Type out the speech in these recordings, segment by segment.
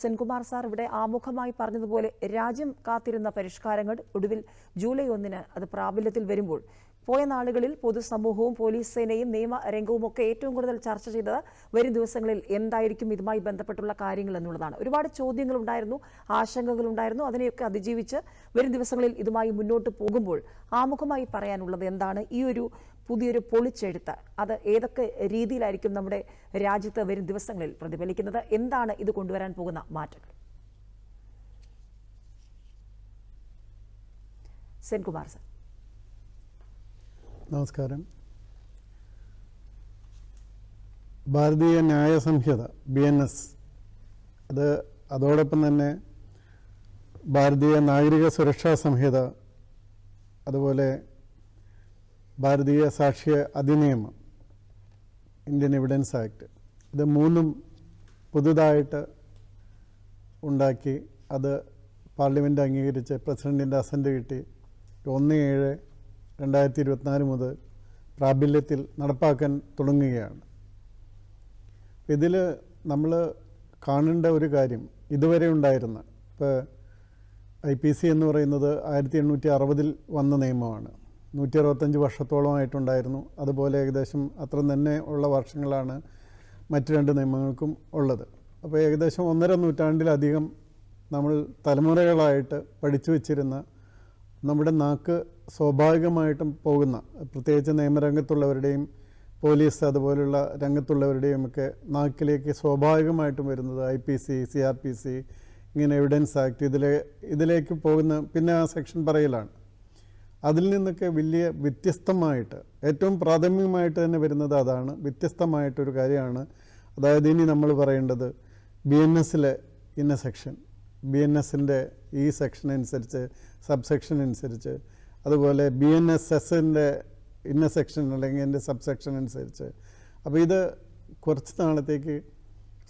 Senkumar sir ഇവിടെ ആമുഖമായി പറഞ്ഞതുപോലെ രാജ്യം കാത്തിരുന്ന പരിഷ്കാരങ്ങൾ ഒടുവിൽ ജൂലൈ ഒന്നിന് അത് പ്രാബല്യത്തിൽ വരുമ്പോൾ പോയ നാളുകളിൽ പൊതുസമൂഹവും പോലീസ് സേനയും നിയമ രംഗവും ഒക്കെ ഏറ്റവും കൂടുതൽ ചർച്ച ചെയ്തത് വരും ദിവസങ്ങളിൽ എന്തായിരിക്കും ഇതുമായി ബന്ധപ്പെട്ടുള്ള കാര്യങ്ങൾ എന്നുള്ളതാണ്. ഒരുപാട് ചോദ്യങ്ങൾ ഉണ്ടായിരുന്നു ആശങ്കകൾ ഉണ്ടായിരുന്നു അതിനെയൊക്കെ അതിജീവിച്ച് വരും ദിവസങ്ങളിൽ ഇതുമായി മുന്നോട്ട് പോകുമ്പോൾ ആമുഖമായി പറയാനുള്ളത് എന്താണ്? ഈ ഒരു പുതിയൊരു പൊളിച്ചെഴുത്ത് അത് ഏതൊക്കെ രീതിയിലായിരിക്കും നമ്മുടെ രാജ്യത്ത് വരും ദിവസങ്ങളിൽ പ്രതിഫലിക്കുന്നത്? എന്താണ് ഇത് കൊണ്ടുവരാൻ പോകുന്ന മാറ്റങ്ങൾ? സെൻകുമാർ സർ. നമസ്കാരം. ഭാരതീയ ന്യായ സംഹിത ബി എൻ എസ് അത് അതോടൊപ്പം തന്നെ ഭാരതീയ നാഗരിക സുരക്ഷാ സംഹിത അതുപോലെ Bharatiya Sakshya Adhiniyam Indian Evidence Act ഇത് മൂന്നും പുതുതായിട്ട് ഉണ്ടാക്കി അത് പാർലമെന്റ് അംഗീകരിച്ച് പ്രസിഡന്റിന്റെ അസന്റ് കിട്ടി. ഒന്ന് ഏഴ് രണ്ടായിരത്തി ഇരുപത്തിനാല് മുതൽ പ്രാബല്യത്തിൽ നടപ്പാക്കാൻ തുടങ്ങുകയാണ്. ഇതിൽ നമ്മൾ കാണേണ്ട ഒരു കാര്യം ഇതുവരെ ഉണ്ടായിരുന്ന ഇപ്പോൾ ഐ പി സി എന്ന് പറയുന്നത് ആയിരത്തി എണ്ണൂറ്റി അറുപതിൽ വന്ന നിയമമാണ്. നൂറ്റി അറുപത്തഞ്ച് വർഷത്തോളമായിട്ടുണ്ടായിരുന്നു. അതുപോലെ ഏകദേശം അത്ര തന്നെ ഉള്ള വർഷങ്ങളാണ് മറ്റ് രണ്ട് നിയമങ്ങൾക്കും ഉള്ളത്. അപ്പോൾ ഏകദേശം ഒന്നര നൂറ്റാണ്ടിലധികം നമ്മൾ തലമുറകളായിട്ട് പഠിച്ചു വച്ചിരുന്ന നമ്മുടെ നാക്ക് സ്വാഭാവികമായിട്ടും പോകുന്ന പ്രത്യേകിച്ച് നിയമരംഗത്തുള്ളവരുടെയും പോലീസ് അതുപോലുള്ള രംഗത്തുള്ളവരുടെയും ഒക്കെ നാക്കിലേക്ക് സ്വാഭാവികമായിട്ടും വരുന്നത് I P C C R P C ഇങ്ങനെ എവിഡൻസ് ആക്ട് ഇതിലെ ഇതിലേക്ക് പോകുന്ന പിന്നെ ആ സെക്ഷൻ പറയലാണ്. അതിൽ നിന്നൊക്കെ വലിയ വ്യത്യസ്തമായിട്ട് ഏറ്റവും പ്രാഥമികമായിട്ട് തന്നെ വരുന്നത് അതാണ്. വ്യത്യസ്തമായിട്ടൊരു കാര്യമാണ്. അതായത് ഇനി നമ്മൾ പറയേണ്ടത് ബി എൻ എസിലെ ഇന്ന സെക്ഷൻ ബി എൻ എസിന്റെ ഈ സെക്ഷൻ അനുസരിച്ച് സബ് സെക്ഷൻ അനുസരിച്ച് അതുപോലെ ബി എൻ എസ് എസിന്റെ ഇന്ന സെക്ഷൻ അല്ലെങ്കിൽ എന്റെ സബ് സെക്ഷൻ അനുസരിച്ച്. അപ്പോൾ ഇത് കുറച്ച് നാളത്തേക്ക്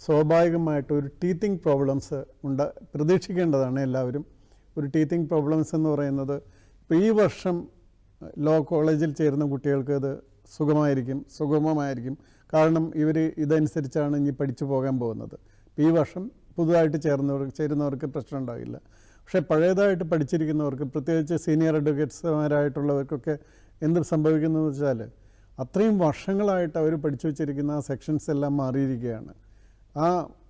സ്വാഭാവികമായിട്ട് ഒരു ടീത്തിങ് പ്രോബ്ലംസ് ഉണ്ട് പ്രതീക്ഷിക്കേണ്ടതാണ് എല്ലാവരും. ഒരു ടീത്തിങ് പ്രോബ്ലംസ് എന്ന് പറയുന്നത് ഇപ്പോൾ ഈ വർഷം ലോ കോളേജിൽ ചേരുന്ന കുട്ടികൾക്ക് ഇത് സുഖമായിരിക്കും സുഗമമായിരിക്കും. കാരണം ഇവർ ഇതനുസരിച്ചാണ് ഇനി പഠിച്ചു പോകാൻ പോകുന്നത്. ഈ വർഷം പുതുതായിട്ട് ചേർന്നവർക്ക് ചേരുന്നവർക്ക് പ്രശ്നം ഉണ്ടാകില്ല പക്ഷേ പഴയതായിട്ട് പഠിച്ചിരിക്കുന്നവർക്ക് പ്രത്യേകിച്ച് സീനിയർ അഡ്വക്കേറ്റ്സുമാരായിട്ടുള്ളവർക്കൊക്കെ എന്ത് സംഭവിക്കുന്നതെന്ന് വെച്ചാൽ അത്രയും വർഷങ്ങളായിട്ട് അവർ പഠിച്ചു വെച്ചിരിക്കുന്ന ആ സെക്ഷൻസ് എല്ലാം മാറിയിരിക്കുകയാണ്. ആ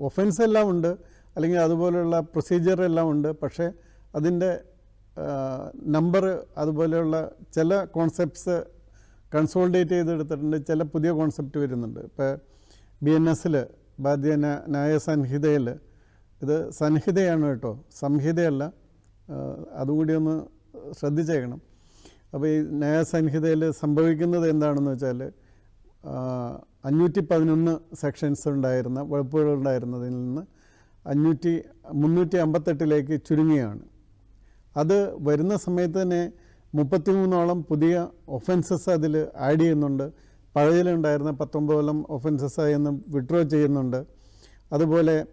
ഒഫൻസ് എല്ലാം ഉണ്ട് അല്ലെങ്കിൽ അതുപോലെയുള്ള പ്രൊസീജിയർ എല്ലാം ഉണ്ട് പക്ഷേ അതിന്റെ നമ്പർ അതുപോലെയുള്ള ചില കോൺസെപ്റ്റ്സ് കൺസോൾഡേറ്റ് ചെയ്തെടുത്തിട്ടുണ്ട് ചില പുതിയ കോൺസെപ്റ്റ് വരുന്നുണ്ട്. ഇപ്പോൾ ബി എൻ എസിൽ ബാധ്യ ന്യായ സംഹിതയിൽ ഇത് സംഹിതയാണ് കേട്ടോ. സംഹിതയല്ല. അതുകൂടി ഒന്ന് ശ്രദ്ധിച്ചേക്കണം. അപ്പോൾ ഈ ന്യായസംഹിതയിൽ സംഭവിക്കുന്നത് എന്താണെന്ന് വെച്ചാൽ അഞ്ഞൂറ്റി പതിനൊന്ന് സെക്ഷൻസ് ഉണ്ടായിരുന്ന വകുപ്പുകളുണ്ടായിരുന്നതിൽ നിന്ന് അഞ്ഞൂറ്റി മുന്നൂറ്റി അമ്പത്തെട്ടിലേക്ക് ചുരുങ്ങിയാണ്. അത് വരുന്ന സമയത്ത് തന്നെ മുപ്പത്തിമൂന്നോളം പുതിയ ഒഫൻസസ് അതിൽ ആഡ് ചെയ്യുന്നുണ്ട്. പഴയതിലുണ്ടായിരുന്ന പത്തൊമ്പതോളം ഒഫൻസസ് എന്ന് വിഡ്രോ ചെയ്യുന്നുണ്ട്. അതുപോലെ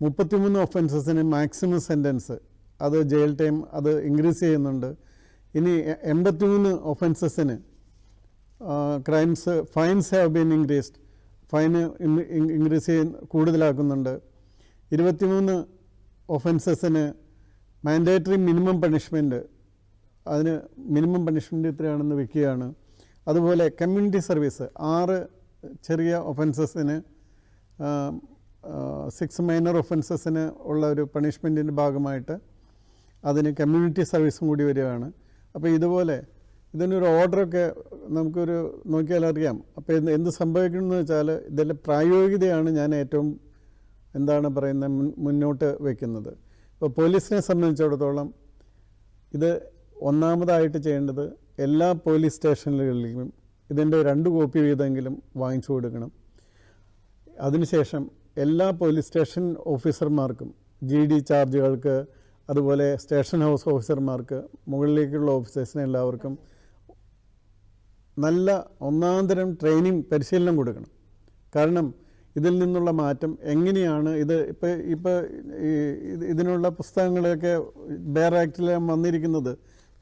മുപ്പത്തിമൂന്ന് ഒഫൻസസിന് മാക്സിമം സെന്റൻസ് അത് ജയിൽ ടൈം അത് ഇൻക്രീസ് ചെയ്യുന്നുണ്ട്. ഇനി എൺപത്തിമൂന്ന് ഒഫൻസസിന് crimes fines have been increased fine increase ചെയ്യുന്ന കൂടുതലാക്കുന്നുണ്ട്. ഇരുപത്തിമൂന്ന് ഒഫൻസസിന് മാൻഡേറ്ററി മിനിമം പണിഷ്മെന്റ് അതിന് മിനിമം പണിഷ്മെന്റ് ഇത്രയാണെന്ന് വെക്കുകയാണ്. അതുപോലെ കമ്മ്യൂണിറ്റി സർവീസ് ആറ് ചെറിയ ഒഫൻസസിന് സിക്സ് മൈനർ ഒഫൻസസിന് ഉള്ള ഒരു പണിഷ്മെന്റിന്റെ ഭാഗമായിട്ട് അതിന് കമ്മ്യൂണിറ്റി സർവീസും കൂടി വരികയാണ്. അപ്പോൾ ഇതുപോലെ ഇതിനൊരു ഓർഡറൊക്കെ നമുക്കൊരു നോക്കിയാൽ അറിയാം. അപ്പോൾ എന്ത് എന്ത് സംഭവിക്കണമെന്ന് വെച്ചാൽ ഇതിന്റെ പ്രായോഗികതയാണ് ഞാൻ ഏറ്റവും എന്താണ് പറയുന്നത് മുന്നോട്ട് വയ്ക്കുന്നത് ഇപ്പോൾ പോലീസിനെ സംബന്ധിച്ചിടത്തോളം ഇത് ഒന്നാമതായിട്ട് ചെയ്യേണ്ടത് എല്ലാ പോലീസ് സ്റ്റേഷനുകളിലും ഇതിന്റെ രണ്ട് കോപ്പി വീതമെങ്കിലും വാങ്ങിച്ചു കൊടുക്കണം. അതിനുശേഷം എല്ലാ പോലീസ് സ്റ്റേഷൻ ഓഫീസർമാർക്കും ജി ഡി ചാർജുകൾക്ക് അതുപോലെ സ്റ്റേഷൻ ഹൗസ് ഓഫീസർമാർക്ക് മുകളിലേക്കുള്ള ഓഫീസേഴ്സിന് എല്ലാവർക്കും നല്ല ഒന്നാന്തരം ട്രെയിനിങ് പരിശീലനം കൊടുക്കണം. കാരണം ഇതിൽ നിന്നുള്ള മാറ്റം എങ്ങനെയാണ് ഇത് ഇപ്പോൾ ഇപ്പോൾ ഇതിനുള്ള പുസ്തകങ്ങളൊക്കെ ബെയർ ആക്റ്റിൽ വന്നിരിക്കുന്നത്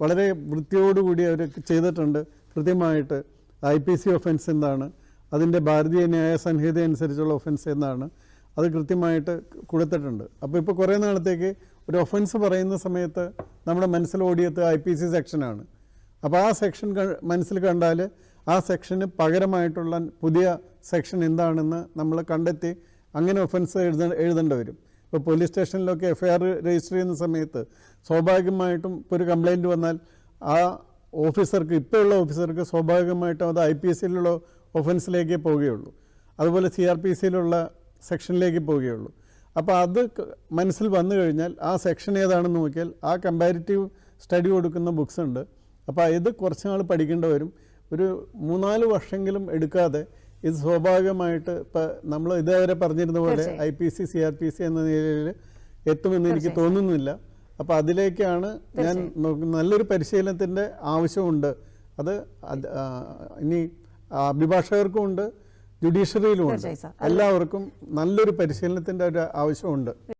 വളരെ വൃത്തിയോടുകൂടി അവർ ചെയ്തിട്ടുണ്ട്. കൃത്യമായിട്ട് ഐ പി സി ഒഫൻസ് എന്താണ് അതിന്റെ ഭാരതീയ ന്യായ സംഹിത അനുസരിച്ചുള്ള ഒഫൻസ് എന്നാണ് അത് കൃത്യമായിട്ട് കൊടുത്തിട്ടുണ്ട്. അപ്പോൾ ഇപ്പോൾ കുറേ നാളത്തേക്ക് ഒരു ഒഫൻസ് പറയുന്ന സമയത്ത് നമ്മുടെ മനസ്സിൽ ഓടിയത് ഐ പി സി സെക്ഷനാണ് അപ്പോൾ ആ സെക്ഷൻ മനസ്സിൽ കണ്ടാൽ ആ സെക്ഷന് പകരമായിട്ടുള്ള പുതിയ സെക്ഷൻ എന്താണെന്ന് നമ്മൾ കണ്ടെത്തി അങ്ങനെ ഒഫൻസ് എഴുത എഴുതേണ്ടി വരും. ഇപ്പോൾ പോലീസ് സ്റ്റേഷനിലൊക്കെ എഫ് ഐ ആർ രജിസ്റ്റർ ചെയ്യുന്ന സമയത്ത് സ്വാഭാവികമായിട്ടും ഇപ്പോൾ ഒരു കംപ്ലൈന്റ് വന്നാൽ ആ ഓഫീസർക്ക് ഇപ്പോഴുള്ള ഓഫീസർക്ക് സ്വാഭാവികമായിട്ടും അത് ഐ പി എസ് സിയിലുള്ള ഒഫൻസിലേക്കേ പോവുകയുള്ളൂ. അതുപോലെ സി ആർ പി സിയിലുള്ള സെക്ഷനിലേക്ക് പോവുകയുള്ളൂ. അപ്പോൾ അത് മനസ്സിൽ വന്നു കഴിഞ്ഞാൽ ആ സെക്ഷൻ ഏതാണെന്ന് നോക്കിയാൽ ആ കമ്പാരിറ്റീവ് സ്റ്റഡി കൊടുക്കുന്ന ബുക്സ് ഉണ്ട്. അപ്പോൾ ഇത് കുറച്ച് നാൾ പഠിക്കേണ്ടി വരും. ഒരു മൂന്നാൽ വർഷമെങ്കിലും എടുക്കാതെ ഇത് സ്വാഭാവികമായിട്ട് ഇപ്പം നമ്മൾ ഇതേവരെ പറഞ്ഞിരുന്ന പോലെ. I P C C R P C എന്ന നിലയിൽ എത്തുമെന്ന് എനിക്ക് തോന്നുന്നില്ല. അപ്പോൾ അതിലേക്കാണ് ഞാൻ നല്ലൊരു പരിശീലനത്തിന്റെ ആവശ്യമുണ്ട്. അത്, ഇനി അഭിഭാഷകർക്കും ഉണ്ട് ജുഡീഷ്യറിയിലും ഉണ്ട്. എല്ലാവർക്കും നല്ലൊരു പരിശീലനത്തിന്റെ ഒരു ആവശ്യമുണ്ട്